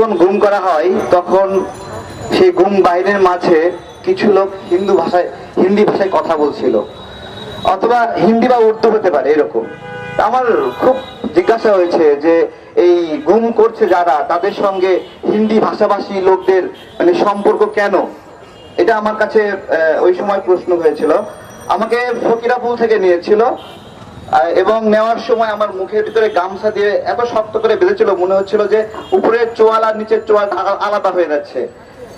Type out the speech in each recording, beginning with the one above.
যখন গুম করা হয়, তখন সেই গুম বাহিনীর মাঝে কিছু লোক হিন্দু ভাষায়, হিন্দি ভাষায় কথা বলছিল। অথবা হিন্দি বা উর্দু হতে পারে, এরকম। আমার খুব জিজ্ঞাসা হয়েছে যে, এই গুম করছে যারা, তাদের সঙ্গে হিন্দি ভাষাভাষী লোকদের মানে সম্পর্ক কেন? এটা আমার কাছে ওই সময় প্রশ্ন হয়েছিল। আমাকে ফকিরাপুল থেকে নিয়েছিল। এবং নেওয়ার সময় আমার মুখের ভিতরে গামছা দিয়ে এত শক্ত করে বেঁধেছিল, মনে হচ্ছিল যে উপরের চোয়াল আর নিচের চোয়াল আলাদা হয়ে যাচ্ছে।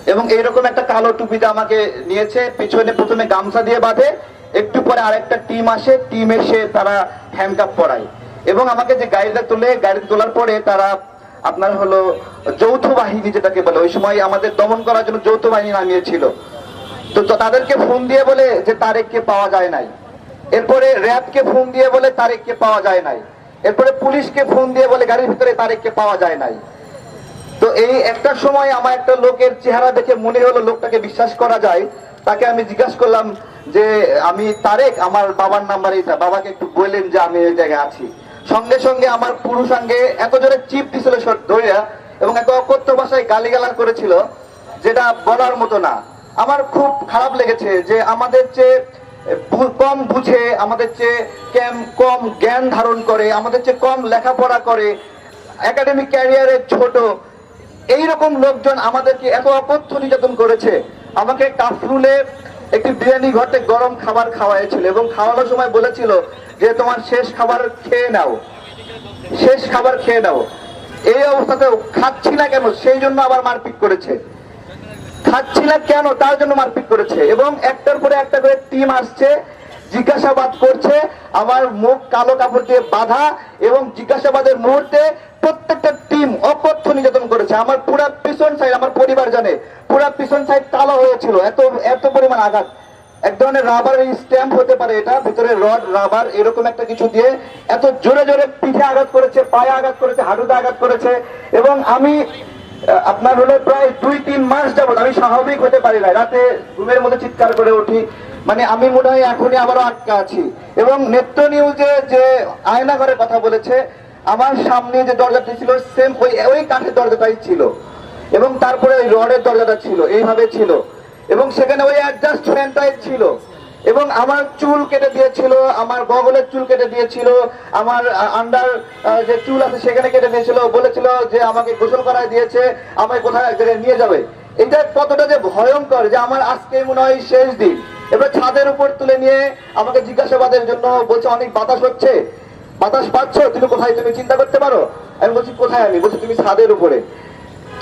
এবং এইরকম একটা কালো টুপিতে আমাকে নিয়েছে, পিছনে প্রথমে গামছা দিয়ে বাঁধে, একটু পরে আরেকটা টিম আসে, টিম এসে তারা হ্যান্ডকাপ পরায়। এবং আমাকে যে গাড়িটা তুলে গাড়িতে তোলার পরে তারা আপনার হলো যৌথ বাহিনী যেটাকে বলে, ওই সময় আমাদের দমন করার জন্য যৌথ বাহিনী নামিয়েছিল। তো, তাদেরকে ফোন দিয়ে বলে যে তারেককে পাওয়া যায় নাই। এরপরে র্যাবকে ফোন দিয়ে বলে তারেককে পাওয়া যায় নাই। এরপরে পুলিশকে ফোন দিয়ে বলে গাড়ির ভিতরে তারেককে পাওয়া যায় নাই। তো এই একটা সময় আমার একটা লোকের চেহারা দেখে মনে হলো লোকটাকে বিশ্বাস করা যায়। তাকে আমি জিজ্ঞাসা করলাম যে, আমি তারেক, আমার বাবার নাম্বার এইটা। বাবাকে একটু বললেন যে আমি এই জায়গায় আছি। সঙ্গে সঙ্গে আমার পুরুষাঙ্গে এত জোরে চিপ দিছিল ধরিয়া এবং এত অকথ্য ভাষায় গালিগালাজ করেছিল, যেটা বলার মতো না। আমার খুব খারাপ লেগেছে যে আমাদের ভু- কম বুঝে, আমাদের চেয়ে কেম জ্ঞান ধারণ করে, আমাদের চেয়ে কম লেখাপড়া করে একাডেমিক ক্যারিয়ারে ছোট। এই রকম লোকজন আমাদেরকে এত অকথ্য নির্যাতন করেছে। আমাকে কাফরুলে একটি বিরিয়ানি ঘরতে গরম খাবার খাওয়াইছিল এবং খাওয়ানোর সময় বলেছিল যে, তোমার শেষ খাবার খেয়ে নাও। শেষ খাবার খেয়ে নাও। এই অবস্থাতে খাচ্ছি না কেন? সেই জন্য আবার মারপিট করেছে। খাচ্ছি না কেন? তার জন্য মারপিট করেছে। এবং একটার পরে একটা করে টিম আসছে, জিজ্ঞাসাবাদ করছে, আমার মুখ কালো কাপড় দিয়ে বাঁধা এবং জিজ্ঞাসাবাদের মুহূর্তে প্রত্যেকটা টিম অকথ্য নির্যাতন করেছে। আমার পুরা পিছন সাইড আমার পরিবার জানে, পুরা পিছন সাইড কালো হয়েছিল, এত এত পরিমাণ আঘাত। এক ধরনের রাবার স্ট্যাম্প হতে পারে এটা, ভিতরে রড রাবার এরকম একটা কিছু দিয়ে এত জোরে জোরে পিঠে আঘাত করেছে, পায়ে আঘাত করেছে, হাঁটুতে আঘাত করেছে। এবং আমি আপনার হলো প্রায় দুই, তিন মাস যাবত আমি স্বাভাবিক হতে পারি না রাতে ঘুমের মধ্যে চিৎকার করে উঠি। মানে আমি মনে হয় এখনই আবারও আটকা আছি। এবং নেত্র নিউজে যে আয়না ঘরের কথা বলেছে, আমার সামনে যে দরজাটি ছিল সেম ওই ওই কাঠের দরজাটাই ছিল। এবং তারপরে ওই রডের দরজাটা ছিল, এইভাবে ছিল। এবং সেখানে ওই অ্যাডজাস্ট ফ্যানটাই ছিল। এবং আমার চুল কেটে দিয়েছিল, আমার বগলের চুল কেটে দিয়েছিল, আমার আন্ডার যে চুল আছে সেখানে কেটে দিয়েছিল, বলেছিল যে আমাকে গোসল করায় দিয়েছে আমাকে কোথায় নিয়ে যাবে। এটা কতটা যে ভয়ঙ্কর যে আমার আজকে মনে হয় শেষ দিন। এবার ছাদের উপর তুলে নিয়ে আমাকে জিজ্ঞাসাবাদের জন্য বলছে, অনেক বাতাস হচ্ছে? বাতাস পাচ্ছ? তুমি কোথায়? তুমি চিন্তা করতে পারো? আমি বলছি, কোথায় আমি? বলছি, তুমি ছাদের উপরে।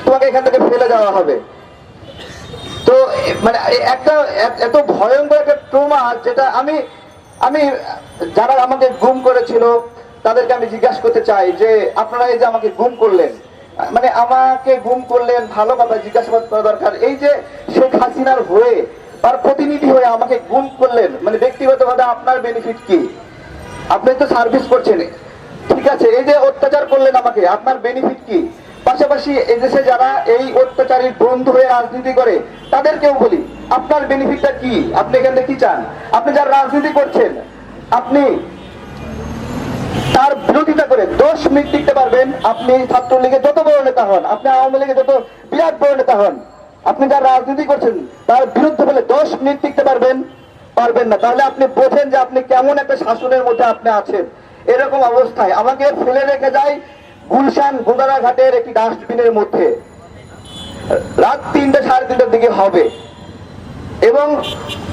তোমাকে এখান থেকে ফেলে দেওয়া হবে। মানে একটা এত ভয়ঙ্কর একটা ট্রমা যেটা আমি আমি যারা আমাকে গুম করেছিল, তাদেরকে আমি জিজ্ঞাসা করতে চাই যে, আপনারা এই যে আমাকে গুম করলেন মানে আমাকে গুম করলেন, ভালো কথা জিজ্ঞাসাবাদ করা দরকার। এই যে শেখ হাসিনার হয়ে তার প্রতিনিধি হয়ে আমাকে গুম করলেন মানে ব্যক্তিগতভাবে আপনার বেনিফিট কি? আপনি তো সার্ভিস করছেন। ঠিক আছে, এই যে অত্যাচার করলেন আমাকে, আপনার বেনিফিট কি? পাশাপাশি এদেশে যারা এই অত্যাচারীর বন্ধু হয়ে রাজনীতি করে, তাদেরকেও বলি, আপনার বেনিফিটটা কি? আপনি এখান থেকে কি চান? আপনি যারা রাজনীতি করছেন, আপনি তার বিরোধিতা করে দশ মিনিট টিকতে পারবেন। আপনি ছাত্রলীগের যত বড় নেতা হন, আপনি আওয়ামী লীগের যত বিরাট বড় নেতা হন, আপনি যারা রাজনীতি করছেন, তার বিরুদ্ধে বলে দশ মিনিট টিকতে পারবেন পারবেন না। তাহলে আপনি বোঝেন যে আপনি কেমন একটা শাসনের মধ্যে আপনি আছেন। এরকম অবস্থায় আমাকে ফেলে রেখে যায় গুলশান ঘাটের একটি ডাস্টবিনের মধ্যে। রাত তিনটে সাড়ে তিনটার দিকে হবে। এবং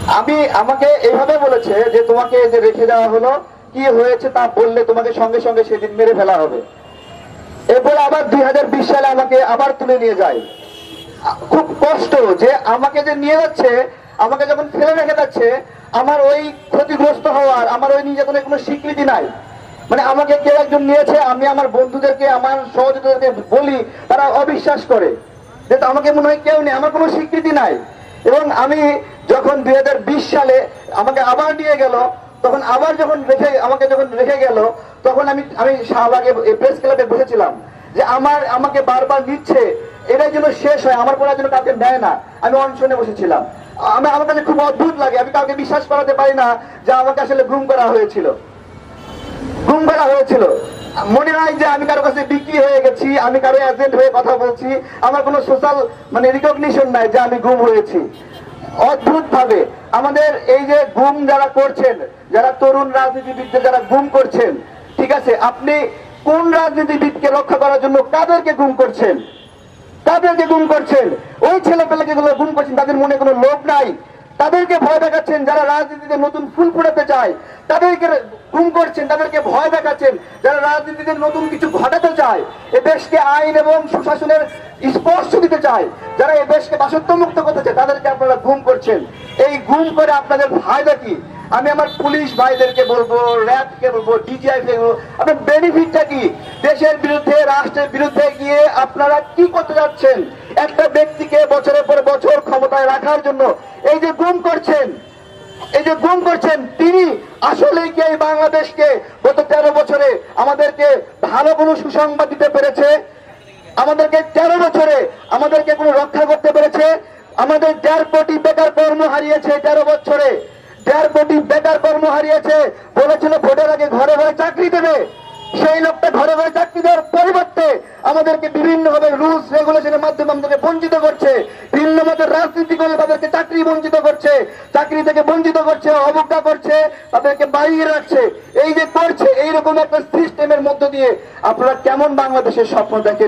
আমি, আমাকে এইভাবে বলেছে যে তোমাকে যে রেখে দেওয়া হলো, কি হয়েছে তা বললে তোমাকে সঙ্গে সঙ্গে সেদিন মেরে ফেলা হবে। এরপর আবার দুই হাজার বিশ সালে আমাকে আবার তুলে নিয়ে যায়। খুব কষ্ট যে আমাকে যে নিয়ে যাচ্ছে, আমাকে যখন ফেলে রেখে যাচ্ছে, আমার ওই ক্ষতিগ্রস্ত হওয়ার, আমার ওই নির্যাতনের কোনো স্বীকৃতি নাই। মানে আমাকে কেউ একজন নিয়েছে, আমি আমার বন্ধুদেরকে, আমার সহযোগীদেরকে বলি, তারা অবিশ্বাস করে। যে আমাকে মনে হয় কেউ নেই, আমার কোনো স্বীকৃতি নাই। এবং আমি যখন দু হাজার বিশ সালে আমাকে আবার নিয়ে গেল, তখন আবার যখন রেখে, আমাকে যখন রেখে গেল, তখন আমি আমি শাহবাগে প্রেস ক্লাবে বসেছিলাম যে আমার, আমাকে বারবার নিচ্ছে, এটাই যেন শেষ হয়, আমার পরে যেন কাউকে নেয় না। আমি অনশনে বসেছিলাম। আমি, আমার কাছে খুব অদ্ভুত লাগে, আমি কাউকে বিশ্বাস করাতে পারি না যে আমাকে আসলে ঘুম করা হয়েছিল। গুম করা হয়েছিল। মনে হয় যে আমি কারও কাছে বিক্রি হয়ে গেছি, আমি কারও এজেন্ট হয়ে কথা বলছি, আমার কোনো সোশ্যাল মানে রিকগনিশন নাই যে আমি গুম হয়েছি। অদ্ভুত ভাবে আমাদের এই যে গুম যারা করছেন, যারা তরুণ রাজনীতিবিদদের যারা গুম করছেন, ঠিক আছে, আপনি কোন রাজনীতিবিদকে রক্ষা করার জন্য কাদেরকে গুম করছেন? তাদেরকে গুম করছেন? ওই ছেলে পেলেকে গুম করছেন, তাদের মনে কোনো লোভ নাই? তাদেরকে ভয় দেখাচ্ছেন যারা রাজনীতিতে নতুন ফুল ফুটাতে চায়। তাদেরকে গুম করছেন, তাদেরকে ভয় দেখাচ্ছেন যারা রাজনীতিতে নতুন কিছু ঘটাতে চায়। এ দেশকে আইন এবং সুশাসনের স্পর্শ দিতে চায়। যারা এ দেশকে দাসত্ব মুক্ত করতে চায়, তাদেরকে আপনারা গুম করছেন। এই গুম করে আপনাদের ফায়দা কি? আমি আমার পুলিশ ভাইদেরকে বলব, র্যাবকে বলব ডিজিআই বলব, আপনার বেনিফিটটা কি? দেশের বিরুদ্ধে, রাষ্ট্রের বিরুদ্ধে গিয়ে আপনারা কি করতে যাচ্ছেন? একটা ব্যক্তিকে বছরের পর বছর ক্ষমতায় রাখার জন্য এই যে গুম করছেন, এই যে গুম করছেন, তিনি আসলে কি এই বাংলাদেশকে গত তেরো বছরে আমাদেরকে ভালো কোনো সুসংবাদ দিতে পেরেছে? আমাদেরকে তেরো বছরে আমাদেরকে কোনো রক্ষা করতে পেরেছে? আমাদের দেড় কোটি বেকার কর্ম হারিয়েছে তেরো বছরে। দেড় কোটি বেকার কর্ম হারিয়েছে। বলেছিল, ভোটের আগে ঘরে ঘরে চাকরি দেবে। সেই লোকটা ঘরে ঘরে চাকরি দেওয়ার পরিবর্তে আমাদেরকে বিভিন্ন ভাবে রুলস, রেগুলেশনের মাধ্যমে আমাদেরকে বঞ্চিত করছে। বিভিন্ন মতে রাজনীতি করে তাদেরকে চাকরি বঞ্চিত করছে। চাকরি থেকে বঞ্চিত করছে, অবজ্ঞা করছে, তাদেরকে বাড়িয়ে রাখছে। এই যে করছে, এইরকম একটা সিস্টেমের মধ্য দিয়ে আপনারা কেমন বাংলাদেশের স্বপ্ন দেখেন?